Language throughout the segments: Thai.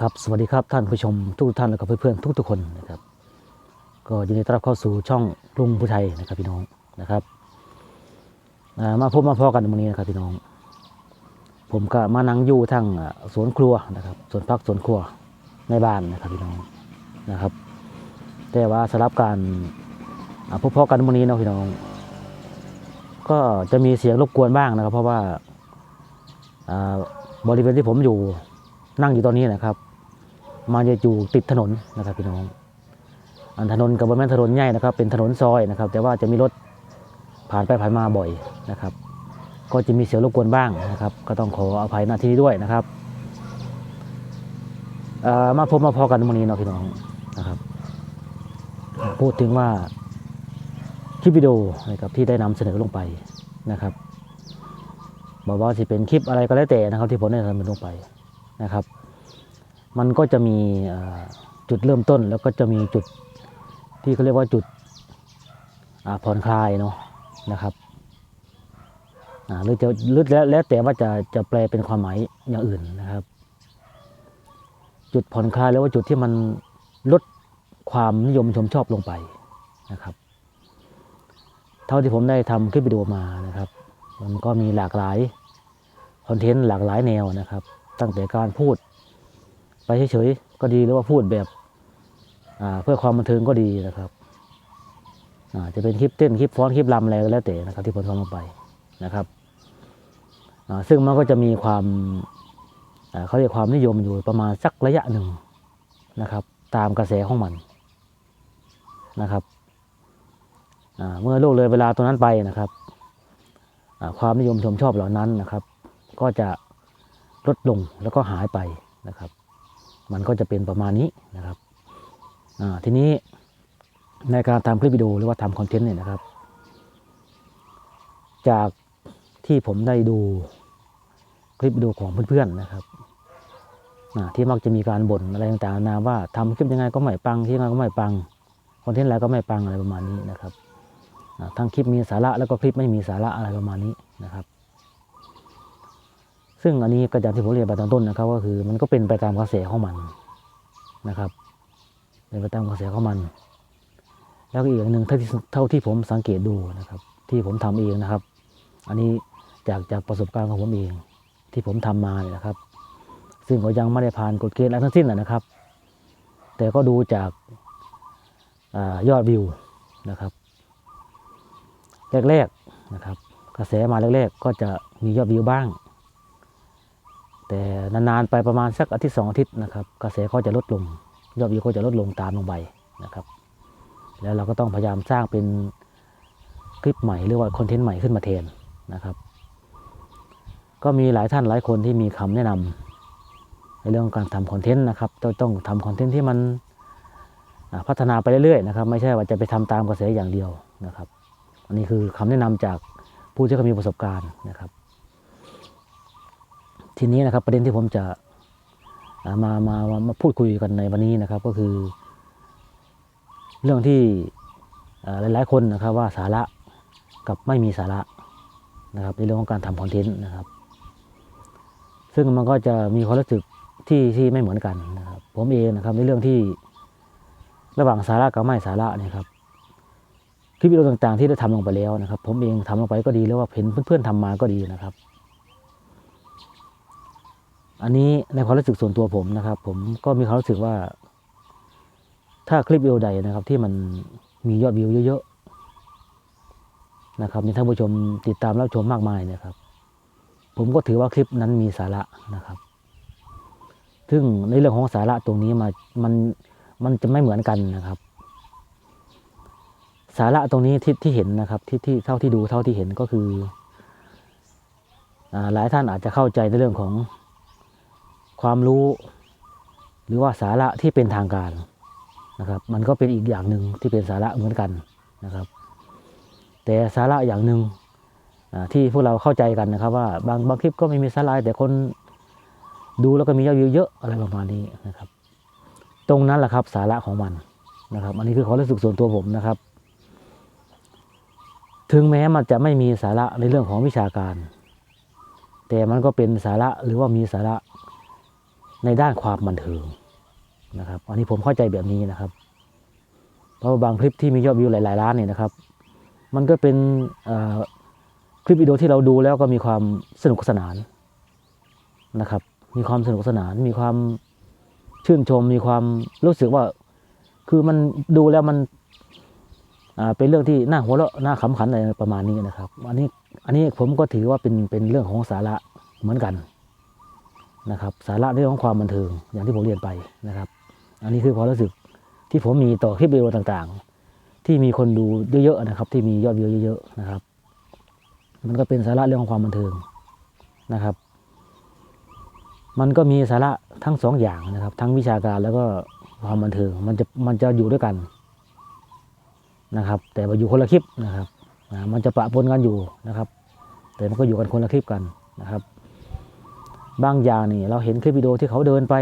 ครับสวัสดีครับท่านผู้ชมทุกท่านและก็เพื่อนๆทุกๆคนนะครับ ก็ยินดีต้อนรับเข้าสู่ช่องลุงผู้ไทยนะครับพี่น้องนะครับมาพบมาพอกันวันนี้นะครับพี่น้อง ผมก็มานั่งอยู่ทั้งสวนครัวนะครับสวนพักสวนครัวในบ้านนะครับพี่น้องนะครับ แต่ว่าสำหรับการพบพอกันวันนี้นะพี่น้อง ก็จะมีเสียงรบกวนบ้างนะครับ เพราะว่าบริเวณที่ผมอยู่นั่งอยู่ตอนนี้นะครับ มันจะอยู่ติดถนนนะครับพี่น้อง อันถนนกับบนแม่นถนนใหญ่นะครับ เป็นถนนซอยนะครับ แต่ว่าจะมีรถผ่านไปผ่านมาบ่อยนะครับ ก็จะมีเสียงรบกวนบ้างนะครับ ก็ต้องขออภัยหน้าที่นี้ด้วยนะครับมาพบมาพอกันวันนี้เนาะพี่น้องนะครับ พูดถึงว่าคลิปวิดีโอนะครับที่ได้นำเสนอลงไปนะครับบอกว่าสิเป็นคลิปอะไรก็แล้วแต่นะครับ ที่ผมได้นำเสนอลงไปนะครับ มันก็จะมีจุดเริ่มต้นแล้วก็จะมีจุดที่เขาเรียกว่าจุดผ่อนคลายเนาะนะครับหรือจะหรือแล้วแล้วแต่ว่าจะจะแปลเป็นความหมายอย่างอื่นนะครับ จุดผ่อนคลายแล้วว่าจุดที่มันลดความนิยมชมชอบลงไปนะครับ เท่าที่ผมได้ทำคลิปวิดีโอมานะครับ มันก็มีหลากหลายคอนเทนต์หลากหลายแนวนะครับ ตั้งแต่การพูด ไปเฉยๆก็ดีหรือว่าพูดแบบอ่าเพื่อความบันเทิงก็ดีนะครับอ่าจะเป็นคลิปเต้นคลิปฟ้อนคลิปรำอะไรก็แล้วแต่นะครับที่ผมทำลงไปนะครับอ่าซึ่งมันก็จะมีความอ่าเขาเรียกความนิยมอยู่ประมาณสักระยะหนึ่งนะครับ ตามกระแสของมันนะครับอ่าเมื่อโลกเลยเวลาตรงนั้นไปนะครับอ่าความนิยมชมชอบเหล่านั้นนะครับ ก็จะลดลงแล้วก็หายไปนะครับ มันก็จะเป็นประมาณนี้นะครับทีนี้ในการทำคลิปวิดีโอหรือว่าทำคอนเทนต์เนี่ยนะครับ จากที่ผมได้ดูคลิปวิดีโอของเพื่อนๆนะครับที่มักจะมีการบ่นอะไรต่างๆนานาว่าทำคลิปยังไงก็ไม่ปังที่ยังไงก็ไม่ปังคอนเทนต์อะไรก็ไม่ปังอะไรประมาณนี้นะครับทั้งคลิปมีสาระแล้วก็คลิปไม่มีสาระอะไรประมาณนี้นะครับ ซึ่งอันนี้ก็อย่างที่ผมเรียนไปตอนต้นนะครับ ก็คือมันก็เป็นไปตามกระแสของมันนะครับเป็นไปตามกระแสของมัน แล้วก็อีกอย่างหนึ่งเท่าที่เท่าที่ผมสังเกตดูนะครับ ที่ผมทำเองนะครับ อันนี้จากจากประสบการณ์ของผมเอง ที่ผมทำมาเนี่ยนะครับ ซึ่งก็ยังไม่ได้ผ่านกฎเกณฑ์อะไรทั้งสิ้นนะนะครับ แต่ก็ดูจากอายอดวิวนะครับ แรกๆนะครับ กระแสมาแรกๆก็จะมียอดวิวบ้าง แต่นานๆไปประมาณสักอาทิตย์สองอาทิตย์นะครับกระแสก็จะลดลงยอดวิวก็จะลดลงตามลงไปนะครับ แล้วเราก็ต้องพยายามสร้างเป็นคลิปใหม่หรือว่าคอนเทนต์ใหม่ขึ้นมาแทนนะครับ ก็มีหลายท่านหลายคนที่มีคำแนะนำในเรื่องการทำคอนเทนต์นะครับต้องทำคอนเทนต์ที่มันพัฒนาไปเรื่อยๆนะครับ ไม่ใช่ว่าจะไปทำตามกระแสอย่างเดียวนะครับ อันนี้คือคำแนะนำจากผู้ที่เขามีประสบการณ์นะครับ ทีนี้นะครับประเด็นที่ผมจะมามามาพูดคุยกันในวันนี้นะครับ ก็คือ เรื่องที่หลาย ๆ คนนะครับว่าสาระกับไม่มีสาระนะครับในเรื่องของการทำคอนเทนต์นะครับ ซึ่งมันก็จะมีความรู้สึกที่ที่ไม่เหมือนกันนะครับ ผมเองนะครับในเรื่องที่ระหว่างสาระกับไม่สาระเนี่ยครับคลิปวิดีโอต่างๆ ที่ได้ทำลงไปแล้วนะครับ ผมเองทำลงไปก็ดีแล้วว่าเห็นเพื่อนๆทำมาก็ดีนะครับ อันนี้ในความรู้สึกส่วนตัวผมนะครับ ผมก็มีความรู้สึกว่า ถ้าคลิปวิดีโอใดนะครับ ที่มันมียอดวิวเยอะๆนะครับมีท่านผู้ชมติดตามรับชมมากมายเนะครับ ผมก็ถือว่าคลิปนั้นมีสาระนะครับ ซึ่งในเรื่องของสาระตรงนี้มามันมันจะไม่เหมือนกันนะครับ สาระตรงนี้ที่ที่เห็นนะครับที่ที่เท่าที่ดูเท่าที่เห็นก็คือหลายท่านอาจจะเข้าใจในเรื่องของ ความรู้ หรือว่าสาระที่เป็นทางการนะครับ มันก็เป็นอีกอย่างหนึ่งที่เป็นสาระเหมือนกันนะครับ แต่สาระอย่างหนึ่งที่พวกเราเข้าใจกันนะครับว่าบางบางคลิปก็ไม่มีสาระแต่คนดูแล้วก็มียอดวิวเยอะอะไรประมาณนี้นะครับ ตรงนั้นแหละครับสาระของมันนะครับ อันนี้คือความรู้สึกส่วนตัวผมนะครับ ถึงแม้มันจะไม่มีสาระในเรื่องของวิชาการ แต่มันก็เป็นสาระหรือว่ามีสาระ ในด้านความบันเทิงนะครับ อันนี้ผมเข้าใจแบบนี้นะครับ เพราะาบางคลิปที่มียอดวิวหลายๆล้านเนี่ยนะครับ มันก็เป็นคลิปวิดีโอที่เราดูแล้วก็มีความสนุกสนานนะครับ มีความสนุกสนาน มีความชื่นชม มีความรู้สึกว่าคือมันดูแล้วมันเป็นเรื่องที่น่าหัวเราะน่าขำขันอะไรประมาณนี้นะครับ อันนี้อันนี้ผมก็ถือว่าเป็นเป็นเรื่องของสาระเหมือนกัน นะครับสาระเรื่องของความบันเทิงอย่างที่ผมเรียนไปนะครับ อันนี้คือความรู้สึกที่ผมมีต่อคลิปวิดีโอต่างๆ ที่มีคนดูเยอะๆนะครับ ที่มียอดวิวเยอะๆนะครับ มันก็เป็นสาระเรื่องของความบันเทิงนะครับ มันก็มีสาระทั้งสองอย่างนะครับ ทั้งวิชาการแล้วก็ความบันเทิงมันจะมันจะอยู่ด้วยกันนะครับ แต่ว่าอยู่คนละคลิปนะครับมันจะปะปนกันอยู่นะครับ แต่มันก็อยู่กันคนละคลิปกันนะครับ บางอย่างนี่ เราเห็นคลิปวิดีโอที่เขาเดินไป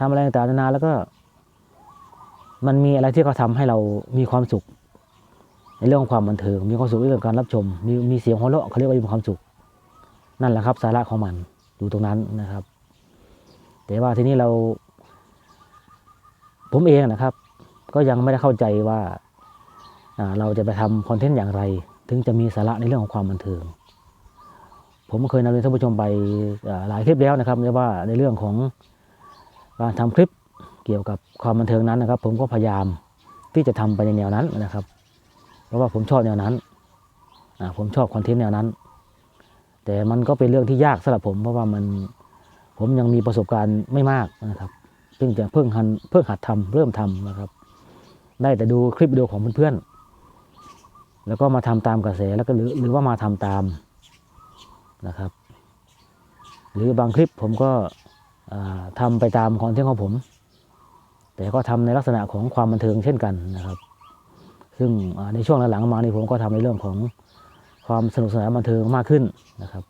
ทำอะไรต่างๆนานาแล้วก็ มันมีอะไรที่เขาทำให้เรามีความสุข ในเรื่องของความบันเทิง มีความสุขในเรื่องการรับชม มีมีเสียงหัวเราะเขาเรียกว่ามีความสุข นั่นแหละครับ สาระของมันอยู่ตรงนั้นนะครับ แต่ว่าทีนี้เรา ผมเองนะครับ ก็ยังไม่ได้เข้าใจว่าเราจะไปทำคอนเทนต์อย่างไร ถึงจะมีสาระในเรื่องของความบันเทิง ผมเคยนำเรียนท่านผู้ชมไปหลายคลิปแล้วนะครับว่าในเรื่องของการทำคลิปเกี่ยวกับความบันเทิงนั้นนะครับ ผมก็พยายามที่จะทำไปในแนวนั้นนะครับ เพราะว่าผมชอบแนวนั้นผมชอบคอนเทนต์แนวนั้น แต่มันก็เป็นเรื่องที่ยากสำหรับผมเพราะว่ามันผมยังมีประสบการณ์ไม่มากนะครับเพิ่งจะเพิ่งหันเพิ่งหัดทำเริ่มทำนะครับ ได้แต่ดูคลิปวิดีโอของเพื่อนๆแล้วก็มาทำตามกระแสแล้วก็หรือหรือว่ามาทำตาม นะครับ หรือบางคลิปผมก็ทำาไปตามคอนเทนต์ของผม แต่ก็ทำในลักษณะของความบันเทิงเช่นกันนะครับ ซึ่งในช่วงหลังๆมานี่ผมก็ทำในเรื่องของความสนุกสนานบันเทิงมากขึ้นนะครับ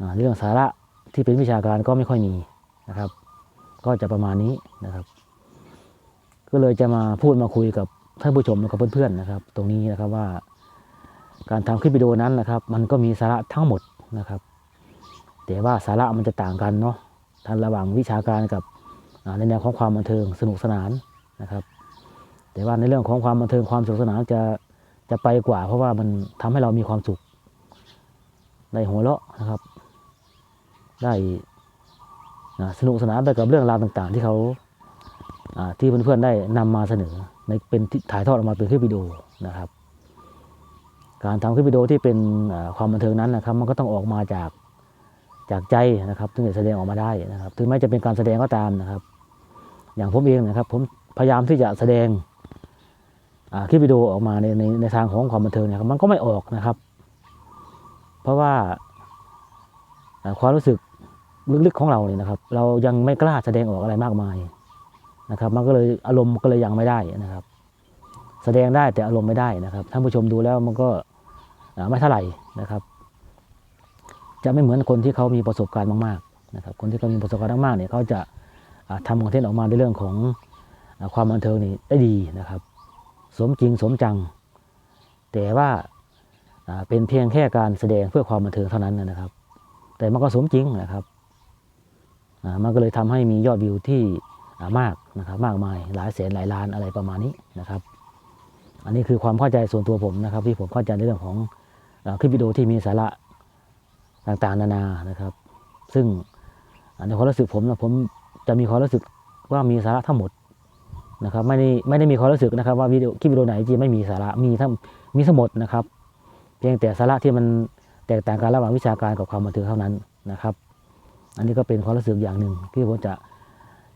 อ่าเรื่องสาระที่เป็นวิชาการก็ไม่ค่อยมีนะครับ ก็จะประมาณนี้นะครับ ก็เลยจะมาพูดมาคุยกับท่านผู้ชมและกับเพื่อนๆนะครับ ตรงนี้นะครับว่า การทำคลิปวิดีโอนั้นนะครับ มันก็มีสาระทั้งหมด นะครับ แต่ว่าสาระมันจะต่างกันเนาะทันระหว่างวิชาการกับในแนวของความบันเทิงสนุกสนานนะครับ แต่ว่าในเรื่องของความบันเทิงความสนุกสนานจะจะไปกว่า เพราะว่ามันทำให้เรามีความสุขได้หัวเราะนะครับ ได้สนุกสนานไปกับเรื่องราวต่าง ๆ ที่เขาที่เพื่อนๆได้นำมาเสนอในเป็นถ่ายทอดออกมาเป็นคลิปวิดีโอนะครับ การทำคลิปวิดีโอที่เป็นความบันเทิงนั้นนะครับ มันก็ต้องออกมาจากจากใจนะครับ ถึงจะแสดงออกมาได้นะครับ ถึงแม้จะเป็นการแสดงก็ตามนะครับ อย่างผมเองนะครับ ผมพยายามที่จะแสดงคลิปวิดีโอออกมาในในในทางของความบันเทิงนะครับ มันก็ไม่ออกนะครับ เพราะว่าความรู้สึกลึกๆของเราเนี่ยนะครับ เรายังไม่กล้าแสดงออกอะไรมากมายนะครับ มันก็เลยอารมณ์ก็เลยยังไม่ได้นะครับ แสดงได้แต่อารมณ์ไม่ได้นะครับท่านผู้ชมดูแล้วมันก็ ไม่เท่าไหร่นะครับ จะไม่เหมือนคนที่เขามีประสบการณ์มากๆนะครับคนที่เขามีประสบการณ์มากๆเนี่ยเขาจะทำคอนเทนต์ออกมาในเรื่องของอความบันเทิงนี่ได้ดีนะครับ สมจริงสมจัง แต่ว่าเป็นเพียงแค่การแสดงเพื่อความบันเทิงเท่านั้นนะครับ แต่มันก็สมจริงนะครับมันก็เลยทำให้มียอดวิวที่มากนะครับมากมายหลายแสนหลายล้านอะไรประมาณนี้นะครับ อันนี้คือความเข้าใจส่วนตัวผมนะครับ ที่ผมเข้าใจในเรื่องของ คลิปวิดีโอที่มีสาระต่างๆ นานานะครับ ซึ่งในความรู้สึกผมนะผมจะมีความรู้สึกว่ามีสาระทั้งหมดนะครับไม่ได้ไม่ได้มีความรู้สึกนะครับ ว่าวิดีโอคลิปวิดีโอไหนที่ไม่มีสาระมีทั้งมีทั้งหมดนะครับ เพียงแต่สาระที่มันแตกต่างกันระหว่างวิชาการกับความบันเทิงเท่านั้นนะครับ อันนี้ก็เป็นความรู้สึกอย่างหนึ่งที่ผมจะ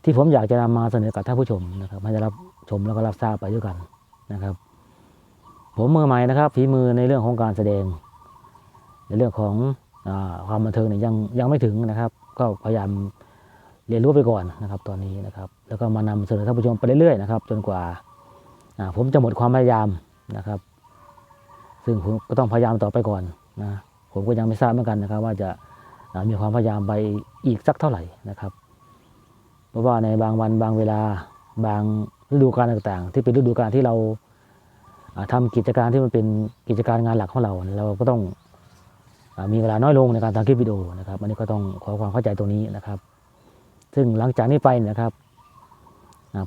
ที่ผมอยากจะนำมาเสนอกับท่านผู้ชมนะครับให้ได้รับชมแล้วก็รับทราบไปด้วยกันนะครับ ผมมือใหม่นะครับฝีมือในเรื่องของการแสดง ในเรื่องของอความบันเทิงเนี่ยยังยังไม่ถึงนะครับ ก็พยายามเรียนรู้ไปก่อนนะครับ ตอนนี้นะครับ แล้วก็มานำเสนอท่านผู้ชมไปเรื่อยๆนะครับจนกว่าผมจะหมดความพยายามนะครับ ซึ่งผมก็ต้องพยายามต่อไปก่อนนะผมก็ยังไม่ทราบเหมือนกันนะครับ ว่าจะามีความพยายามไปอีกสักเท่าไหร่นะครับ เพราะว่าในบางวันบางเวลาบางฤดูกาลต่างๆ ที่เป็นฤดูกาลที่เรา ทำากิจการที่มันเป็นกิจการงานหลักของเรา เราก็ต้องอมีเวลาน้อยลงในการทำคลิปวิดีโอนะครับอันนี้ก็ต้องขอความเข้าใจตรงนี้นะครับ ซึ่งหลังจากนี้ไปนะครับ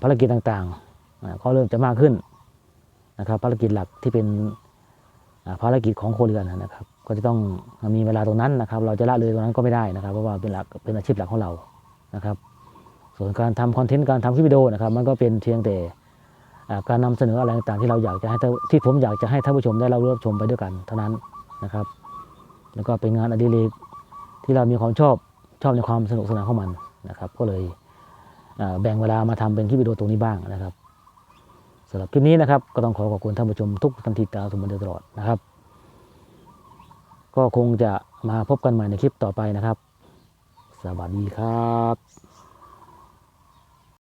ภารกิจต่างๆก็เริ่มจะมากขึ้นนะครับ ภารกิจหลักที่เป็นภารกิจของโคเรือนนะครับ ก็จะต้องมีเวลาตรงนั้นนะครับ เราจะละเลยตรงนั้นก็ไม่ได้นะครับ เพราะว่าเป็นหลักเป็นอาชีพหลักของเรานะครับ ส่วนการทำคอนเทนต์การทำคลิปวิดีโอนะครับ มันก็เป็นเพียงแต่ การนำเสนออะไรต่างๆที่เราอยากจะให้ที่ผมอยากจะให้ท่านผู้ชมได้รับรู้รับชมไปด้วยกันเท่านั้นนะครับ แล้วก็เป็นงานอดิเรกที่เรามีความชอบชอบในความสนุกสนานของมันนะครับ ก็เลยแบ่งเวลามาทำเป็นคลิปวิดีโอตรงนี้บ้างนะครับสำหรับคลิปนี้นะครับ ก็ต้องขอขอบคุณท่านผู้ชมทุกท่านที่ตามชมมาโดยตลอดนะครับ ก็คงจะมาพบกันใหม่ในคลิปต่อไปนะครับ สวัสดีครับ